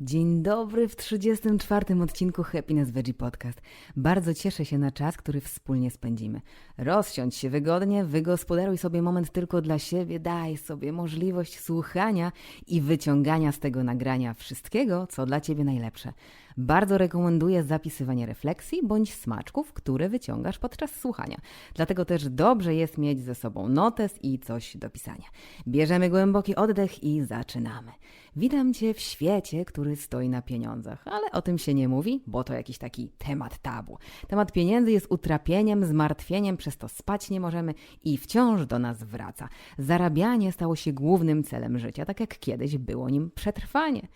Dzień dobry w 34. odcinku Happiness Veggie Podcast. Bardzo cieszę się na czas, który wspólnie spędzimy. Rozsiądź się wygodnie, wygospodaruj sobie moment tylko dla siebie, daj sobie możliwość słuchania i wyciągania z tego nagrania wszystkiego, co dla Ciebie najlepsze. Bardzo rekomenduję zapisywanie refleksji bądź smaczków, które wyciągasz podczas słuchania. Dlatego też dobrze jest mieć ze sobą notes i coś do pisania. Bierzemy głęboki oddech i zaczynamy. Witam Cię w świecie, który stoi na pieniądzach, ale o tym się nie mówi, bo to jakiś taki temat tabu. Temat pieniędzy jest utrapieniem, zmartwieniem, przez to spać nie możemy i wciąż do nas wraca. Zarabianie stało się głównym celem życia, tak jak kiedyś było nim przetrwanie.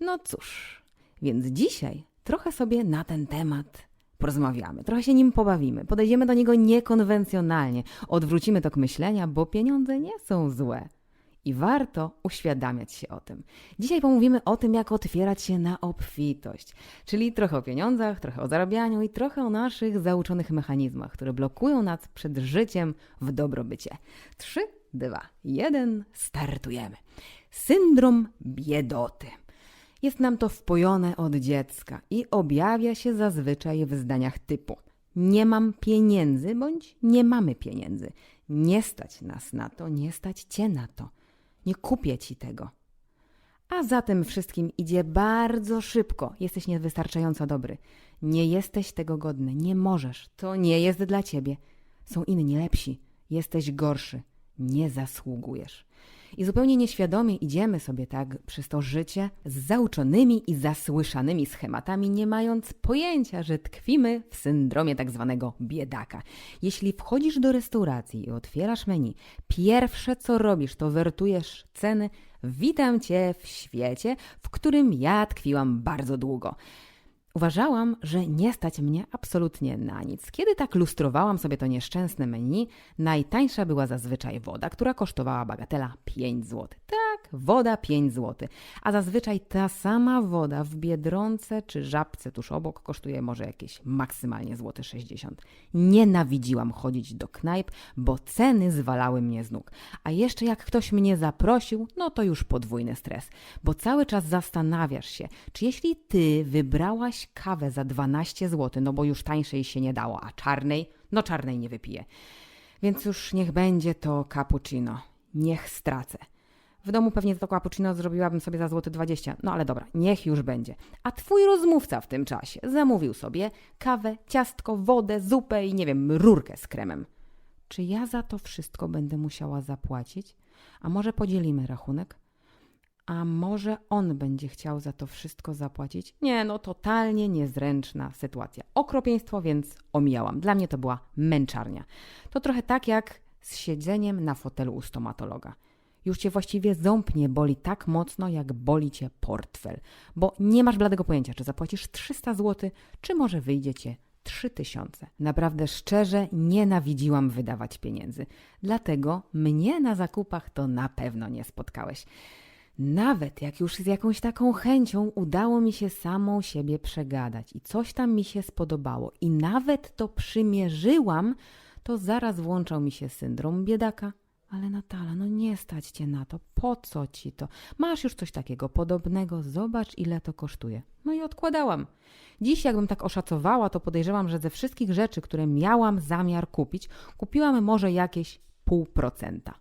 No cóż, więc dzisiaj trochę sobie na ten temat porozmawiamy, trochę się nim pobawimy, podejdziemy do niego niekonwencjonalnie, odwrócimy tok myślenia, bo pieniądze nie są złe. I warto uświadamiać się o tym. Dzisiaj pomówimy o tym, jak otwierać się na obfitość, czyli trochę o pieniądzach, trochę o zarabianiu i trochę o naszych zauczonych mechanizmach, które blokują nas przed życiem w dobrobycie. 3, 2, 1, startujemy. Syndrom biedoty. Jest nam to wpojone od dziecka i objawia się zazwyczaj w zdaniach typu: Nie mam pieniędzy bądź nie mamy pieniędzy. Nie stać nas na to, nie stać cię na to. Nie kupię ci tego. A za tym wszystkim idzie bardzo szybko. Jesteś niewystarczająco dobry. Nie jesteś tego godny. Nie możesz. To nie jest dla ciebie. Są inni lepsi. Jesteś gorszy. Nie zasługujesz. I zupełnie nieświadomie idziemy sobie tak przez to życie z zauczonymi i zasłyszanymi schematami, nie mając pojęcia, że tkwimy w syndromie tak zwanego biedaka. Jeśli wchodzisz do restauracji i otwierasz menu, pierwsze co robisz, to wertujesz ceny. Witam cię w świecie, w którym ja tkwiłam bardzo długo. Uważałam, że nie stać mnie absolutnie na nic. Kiedy tak lustrowałam sobie to nieszczęsne menu, najtańsza była zazwyczaj woda, która kosztowała bagatela 5 zł. Tak, woda 5 zł. A zazwyczaj ta sama woda w Biedronce czy Żabce tuż obok kosztuje może jakieś maksymalnie złote 60. Nienawidziłam chodzić do knajp, bo ceny zwalały mnie z nóg. A jeszcze jak ktoś mnie zaprosił, no to już podwójny stres, bo cały czas zastanawiasz się, czy jeśli ty wybrałaś kawę za 12 zł, no bo już tańszej się nie dało, a czarnej, no czarnej nie wypiję. Więc już niech będzie to cappuccino. Niech stracę. W domu pewnie to cappuccino zrobiłabym sobie za złoty 20. No ale dobra, niech już będzie. A twój rozmówca w tym czasie zamówił sobie kawę, ciastko, wodę, zupę i nie wiem, rurkę z kremem. Czy ja za to wszystko będę musiała zapłacić? A może podzielimy rachunek? A może on będzie chciał za to wszystko zapłacić? Nie, no totalnie niezręczna sytuacja. Okropieństwo, więc omijałam. Dla mnie to była męczarnia. To trochę tak jak z siedzeniem na fotelu u stomatologa. Już cię właściwie ząb nie boli tak mocno, jak boli cię portfel, bo nie masz bladego pojęcia, czy zapłacisz 300 zł, czy może wyjdzie cię 3000. Naprawdę szczerze nienawidziłam wydawać pieniędzy. Dlatego mnie na zakupach to na pewno nie spotkałeś. Nawet jak już z jakąś taką chęcią udało mi się samą siebie przegadać i coś tam mi się spodobało i nawet to przymierzyłam, to zaraz włączał mi się syndrom biedaka. Ale Natala, no nie stać cię na to. Po co ci to? Masz już coś takiego podobnego, zobacz ile to kosztuje. No i odkładałam. Dziś, jakbym tak oszacowała, to podejrzewam, że ze wszystkich rzeczy, które miałam zamiar kupić, kupiłam może jakieś pół procenta.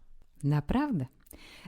Naprawdę.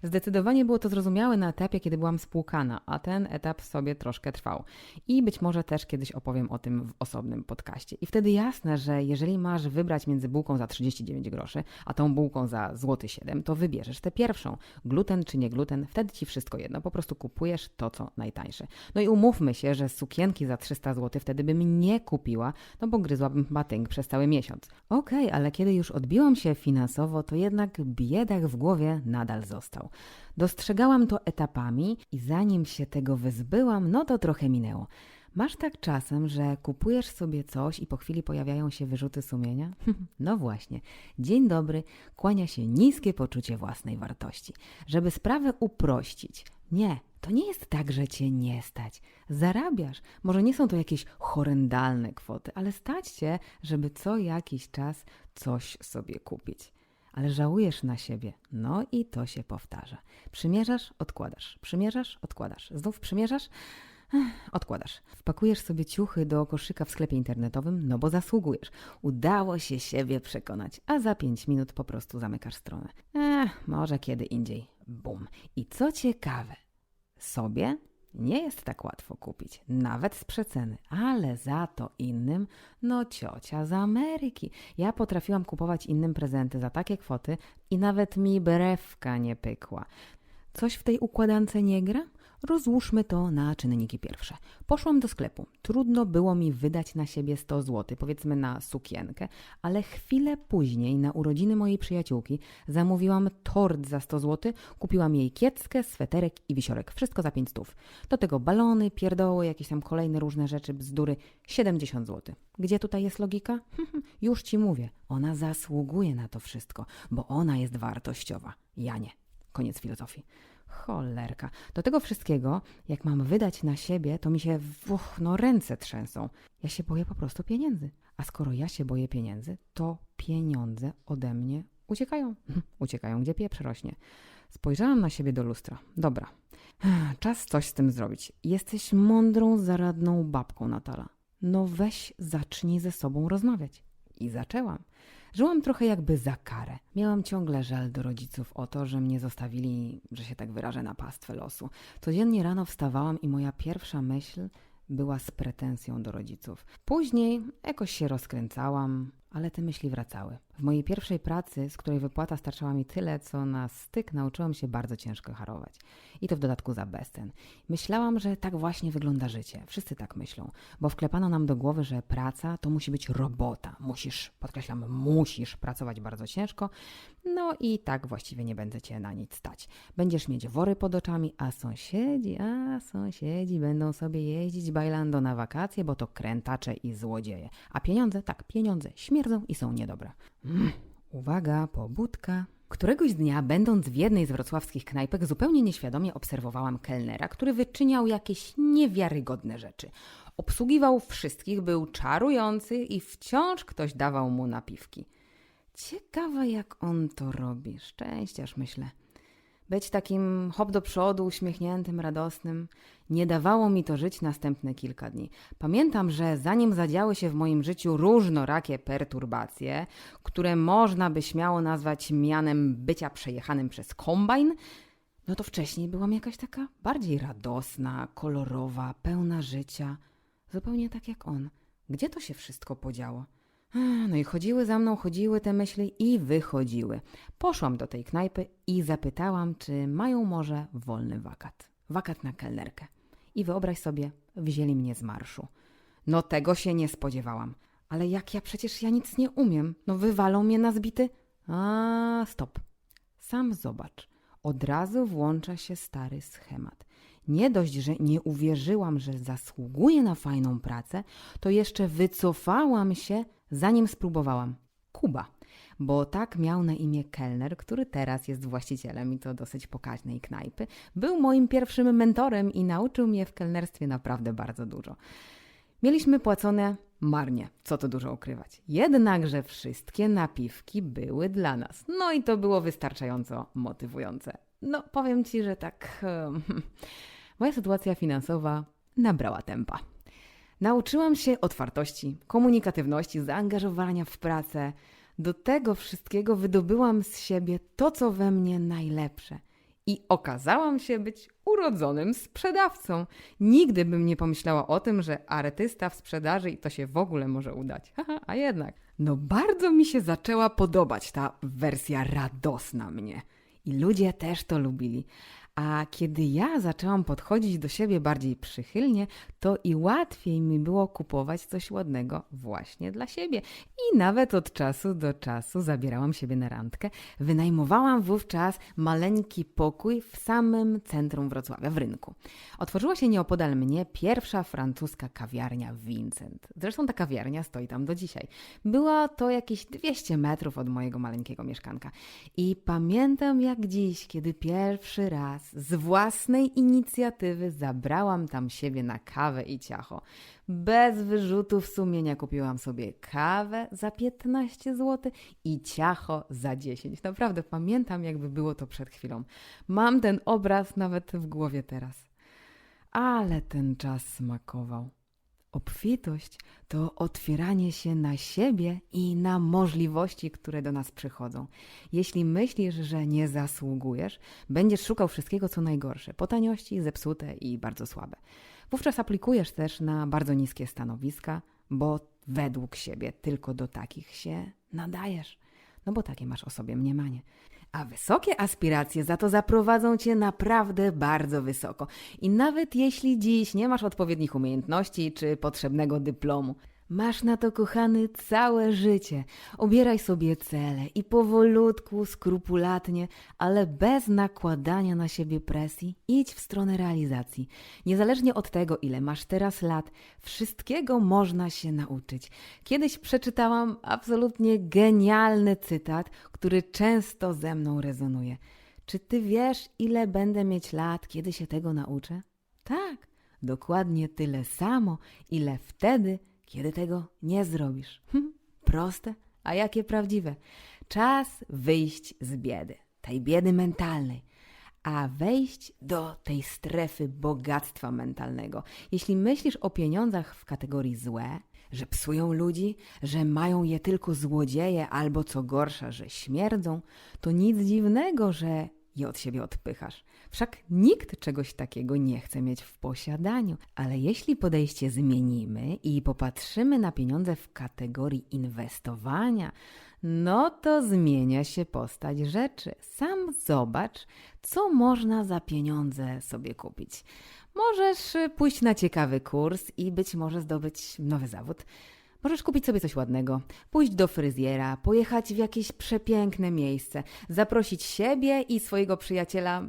Zdecydowanie było to zrozumiałe na etapie, kiedy byłam spłukana, a ten etap sobie troszkę trwał. I być może też kiedyś opowiem o tym w osobnym podcaście. I wtedy jasne, że jeżeli masz wybrać między bułką za 39 groszy, a tą bułką za złoty 7, to wybierzesz tę pierwszą. Gluten czy nie gluten, wtedy ci wszystko jedno. Po prostu kupujesz to, co najtańsze. No i umówmy się, że sukienki za 300 zł wtedy bym nie kupiła, no bo gryzłabym batynk przez cały miesiąc. Okej, okay, ale kiedy już odbiłam się finansowo, to jednak biedak w głowie nadal został. Dostrzegałam to etapami i zanim się tego wyzbyłam, no to trochę minęło. Masz tak czasem, że kupujesz sobie coś i po chwili pojawiają się wyrzuty sumienia? No właśnie. Dzień dobry, kłania się niskie poczucie własnej wartości. Żeby sprawę uprościć, nie, to nie jest tak, że cię nie stać. Zarabiasz. Może nie są to jakieś horrendalne kwoty, ale stać cię, żeby co jakiś czas coś sobie kupić ale żałujesz na siebie. No i to się powtarza. Przymierzasz, odkładasz, przymierzasz, odkładasz, znów przymierzasz. Odkładasz. Wpakujesz sobie ciuchy do koszyka w sklepie internetowym, no bo zasługujesz. Udało się siebie przekonać, a za pięć minut po prostu zamykasz stronę. Ech, może kiedy indziej. Bum. I co ciekawe, sobie nie jest tak łatwo kupić, nawet z przeceny, ale za to innym, no ciocia z Ameryki. Ja potrafiłam kupować innym prezenty za takie kwoty i nawet mi brewka nie pykła. Coś w tej układance nie gra? Rozłóżmy to na czynniki pierwsze. Poszłam do sklepu. Trudno było mi wydać na siebie 100 zł, powiedzmy na sukienkę, ale chwilę później na urodziny mojej przyjaciółki zamówiłam tort za 100 zł, kupiłam jej kieckę, sweterek i wisiorek. Wszystko za 5 stów. Do tego balony, pierdoły, jakieś tam kolejne różne rzeczy, bzdury. 70 zł. Gdzie tutaj jest logika? Już ci mówię. Ona zasługuje na to wszystko, bo ona jest wartościowa. Ja nie. Koniec filozofii. Cholerka. Do tego wszystkiego, jak mam wydać na siebie, to mi się uch, no ręce trzęsą. Ja się boję po prostu pieniędzy. A skoro ja się boję pieniędzy, to pieniądze ode mnie uciekają. Uciekają, gdzie pieprz rośnie. Spojrzałam na siebie do lustra. Dobra, czas coś z tym zrobić. Jesteś mądrą, zaradną babką, Natala. No weź, zacznij ze sobą rozmawiać. I zaczęłam. Żyłam trochę jakby za karę. Miałam ciągle żal do rodziców o to, że mnie zostawili, że się tak wyrażę, na pastwę losu. Codziennie rano wstawałam i moja pierwsza myśl była z pretensją do rodziców. Później jakoś się rozkręcałam, ale te myśli wracały. W mojej pierwszej pracy, z której wypłata starczała mi tyle, co na styk, nauczyłam się bardzo ciężko harować. I to w dodatku za bezcen. Myślałam, że tak właśnie wygląda życie. Wszyscy tak myślą, bo wklepano nam do głowy, że praca to musi być robota. Musisz, podkreślam, musisz pracować bardzo ciężko. No i tak właściwie nie będę cię na nic stać. Będziesz mieć wory pod oczami, a sąsiedzi, a sąsiedzi będą sobie jeździć bajlando na wakacje, bo to krętacze i złodzieje. A pieniądze, tak, pieniądze śmierdzą i są niedobre. Mm, uwaga, pobudka. Któregoś dnia, będąc w jednej z wrocławskich knajpek, zupełnie nieświadomie obserwowałam kelnera, który wyczyniał jakieś niewiarygodne rzeczy. Obsługiwał wszystkich, był czarujący i wciąż ktoś dawał mu napiwki. Ciekawe, jak on to robi. Szczęściarz, myślę. Być takim hop do przodu, uśmiechniętym, radosnym, nie dawało mi to żyć następne kilka dni. Pamiętam, że zanim zadziały się w moim życiu różnorakie perturbacje, które można by śmiało nazwać mianem bycia przejechanym przez kombajn, no to wcześniej byłam jakaś taka bardziej radosna, kolorowa, pełna życia. Zupełnie tak jak on. Gdzie to się wszystko podziało? No i chodziły za mną, chodziły te myśli i wychodziły. Poszłam do tej knajpy i zapytałam, czy mają może wolny wakat. Wakat na kelnerkę. I wyobraź sobie, wzięli mnie z marszu. No tego się nie spodziewałam. Ale jak ja przecież ja nic nie umiem. No wywalą mnie na zbity. A, stop. Sam zobacz. Od razu włącza się stary schemat. Nie dość, że nie uwierzyłam, że zasługuję na fajną pracę, to jeszcze wycofałam się, zanim spróbowałam. Kuba, bo tak miał na imię kelner, który teraz jest właścicielem i to dosyć pokaźnej knajpy. Był moim pierwszym mentorem i nauczył mnie w kelnerstwie naprawdę bardzo dużo. Mieliśmy płacone marnie, co to dużo ukrywać. Jednakże wszystkie napiwki były dla nas. No i to było wystarczająco motywujące. No, powiem ci, że tak. em, moja sytuacja finansowa nabrała tempa. Nauczyłam się otwartości, komunikatywności, zaangażowania w pracę. Do tego wszystkiego wydobyłam z siebie to, co we mnie najlepsze. I okazałam się być urodzonym sprzedawcą. Nigdy bym nie pomyślała o tym, że artysta w sprzedaży i to się w ogóle może udać. A jednak. No bardzo mi się zaczęła podobać ta wersja radosna mnie. I ludzie też to lubili. A kiedy ja zaczęłam podchodzić do siebie bardziej przychylnie, to i łatwiej mi było kupować coś ładnego właśnie dla siebie. I nawet od czasu do czasu zabierałam siebie na randkę. Wynajmowałam wówczas maleńki pokój w samym centrum Wrocławia, w rynku. Otworzyła się nieopodal mnie pierwsza francuska kawiarnia Vincent. Zresztą ta kawiarnia stoi tam do dzisiaj. Była to jakieś 200 metrów od mojego maleńkiego mieszkanka. I pamiętam jak dziś, kiedy pierwszy raz z własnej inicjatywy zabrałam tam siebie na kawę i ciacho. Bez wyrzutów sumienia kupiłam sobie kawę za 15 zł i ciacho za 10. Naprawdę pamiętam, jakby było to przed chwilą. Mam ten obraz nawet w głowie teraz. ale ten czas smakował. Obfitość to otwieranie się na siebie i na możliwości, które do nas przychodzą. Jeśli myślisz, że nie zasługujesz, będziesz szukał wszystkiego, co najgorsze, po taniości, zepsute i bardzo słabe. Wówczas aplikujesz też na bardzo niskie stanowiska, bo według siebie tylko do takich się nadajesz. No bo takie masz o sobie mniemanie. A wysokie aspiracje za to zaprowadzą cię naprawdę bardzo wysoko. I nawet jeśli dziś nie masz odpowiednich umiejętności czy potrzebnego dyplomu, masz na to, kochany, całe życie. Obieraj sobie cele i powolutku, skrupulatnie, ale bez nakładania na siebie presji, idź w stronę realizacji. Niezależnie od tego, ile masz teraz lat, wszystkiego można się nauczyć. Kiedyś przeczytałam absolutnie genialny cytat, który często ze mną rezonuje. Czy ty wiesz, ile będę mieć lat, kiedy się tego nauczę? Tak, dokładnie tyle samo, ile wtedy, kiedy tego nie zrobisz. Hm, proste, a jakie prawdziwe. Czas wyjść z biedy, tej biedy mentalnej, a wejść do tej strefy bogactwa mentalnego. Jeśli myślisz o pieniądzach w kategorii złe, że psują ludzi, że mają je tylko złodzieje, albo co gorsza, że śmierdzą, to nic dziwnego, że je od siebie odpychasz. Wszak nikt czegoś takiego nie chce mieć w posiadaniu. Ale jeśli podejście zmienimy i popatrzymy na pieniądze w kategorii inwestowania, no to zmienia się postać rzeczy. Sam zobacz, co można za pieniądze sobie kupić. Możesz pójść na ciekawy kurs i być może zdobyć nowy zawód. Możesz kupić sobie coś ładnego, pójść do fryzjera, pojechać w jakieś przepiękne miejsce, zaprosić siebie i swojego przyjaciela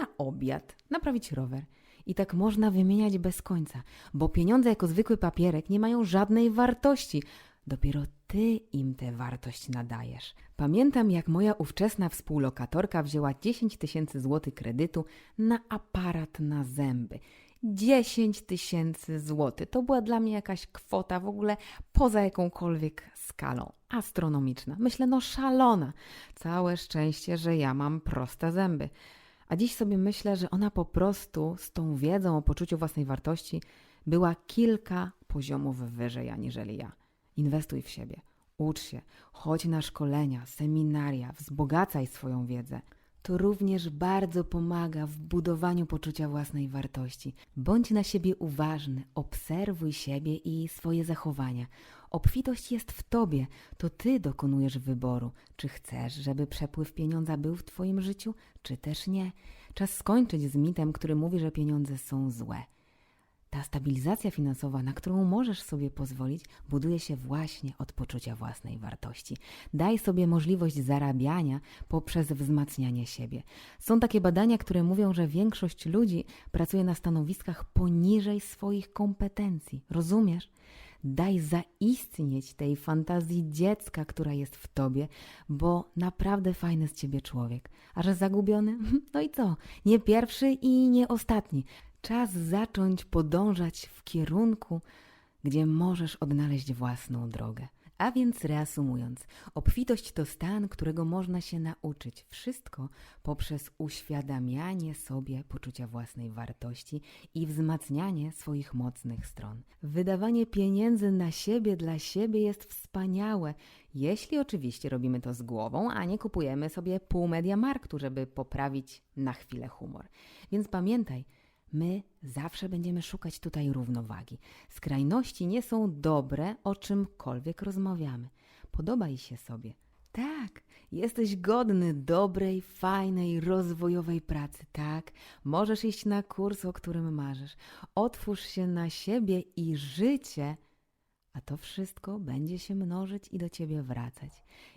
na obiad, naprawić rower. I tak można wymieniać bez końca, bo pieniądze jako zwykły papierek nie mają żadnej wartości. Dopiero ty im tę wartość nadajesz. Pamiętam, jak moja ówczesna współlokatorka wzięła 10 tysięcy złotych kredytu na aparat na zęby. 10 tysięcy złotych. To była dla mnie jakaś kwota w ogóle poza jakąkolwiek skalą. Astronomiczna. Myślę, no szalona. Całe szczęście, że ja mam proste zęby. A dziś sobie myślę, że ona po prostu z tą wiedzą o poczuciu własnej wartości była kilka poziomów wyżej aniżeli ja. Inwestuj w siebie, ucz się, chodź na szkolenia, seminaria, wzbogacaj swoją wiedzę. To również bardzo pomaga w budowaniu poczucia własnej wartości. Bądź na siebie uważny, obserwuj siebie i swoje zachowania. Obfitość jest w tobie, to ty dokonujesz wyboru, czy chcesz, żeby przepływ pieniądza był w twoim życiu, czy też nie. Czas skończyć z mitem, który mówi, że pieniądze są złe. Ta stabilizacja finansowa, na którą możesz sobie pozwolić, buduje się właśnie od poczucia własnej wartości. Daj sobie możliwość zarabiania poprzez wzmacnianie siebie. Są takie badania, które mówią, że większość ludzi pracuje na stanowiskach poniżej swoich kompetencji. Rozumiesz? Daj zaistnieć tej fantazji dziecka, która jest w tobie, bo naprawdę fajny z ciebie człowiek. A że zagubiony? No i co? Nie pierwszy i nie ostatni. Czas zacząć podążać w kierunku, gdzie możesz odnaleźć własną drogę. A więc reasumując, obfitość to stan, którego można się nauczyć. Wszystko poprzez uświadamianie sobie poczucia własnej wartości i wzmacnianie swoich mocnych stron. Wydawanie pieniędzy na siebie dla siebie jest wspaniałe, jeśli oczywiście robimy to z głową, a nie kupujemy sobie pół media marktu, żeby poprawić na chwilę humor. Więc pamiętaj, My zawsze będziemy szukać tutaj równowagi. Skrajności nie są dobre, o czymkolwiek rozmawiamy. Podobaj się sobie. Tak, jesteś godny dobrej, fajnej, rozwojowej pracy. Tak, możesz iść na kurs, o którym marzysz. Otwórz się na siebie i życie a to wszystko będzie się mnożyć i do ciebie wracać.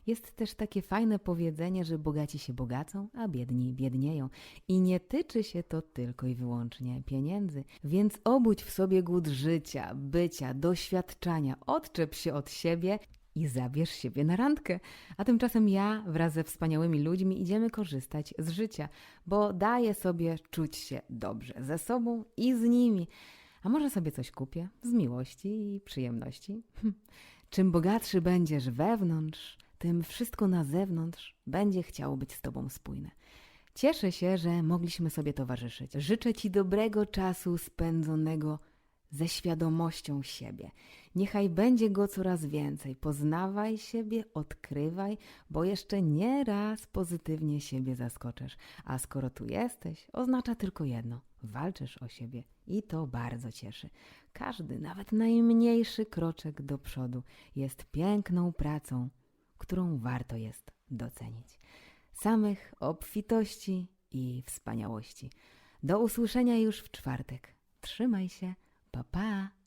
Jest też takie fajne powiedzenie, że bogaci się bogacą, a biedni biednieją. I nie tyczy się to tylko i wyłącznie pieniędzy. Więc obudź w sobie głód życia, bycia, doświadczania, odczep się od siebie i zabierz siebie na randkę. A tymczasem ja wraz ze wspaniałymi ludźmi idziemy korzystać z życia, bo daję sobie czuć się dobrze ze sobą i z nimi. A może sobie coś kupię z miłości i przyjemności? Hm. Czym bogatszy będziesz wewnątrz, tym wszystko na zewnątrz będzie chciało być z tobą spójne. Cieszę się, że mogliśmy sobie towarzyszyć. Życzę Ci dobrego czasu spędzonego ze świadomością siebie. Niechaj będzie go coraz więcej. Poznawaj siebie, odkrywaj, bo jeszcze nie raz pozytywnie siebie zaskoczysz. A skoro tu jesteś, oznacza tylko jedno: walczysz o siebie i to bardzo cieszy. Każdy, nawet najmniejszy kroczek do przodu jest piękną pracą, którą warto jest docenić. Samych obfitości i wspaniałości. Do usłyszenia już w czwartek. Trzymaj się. Pa, pa.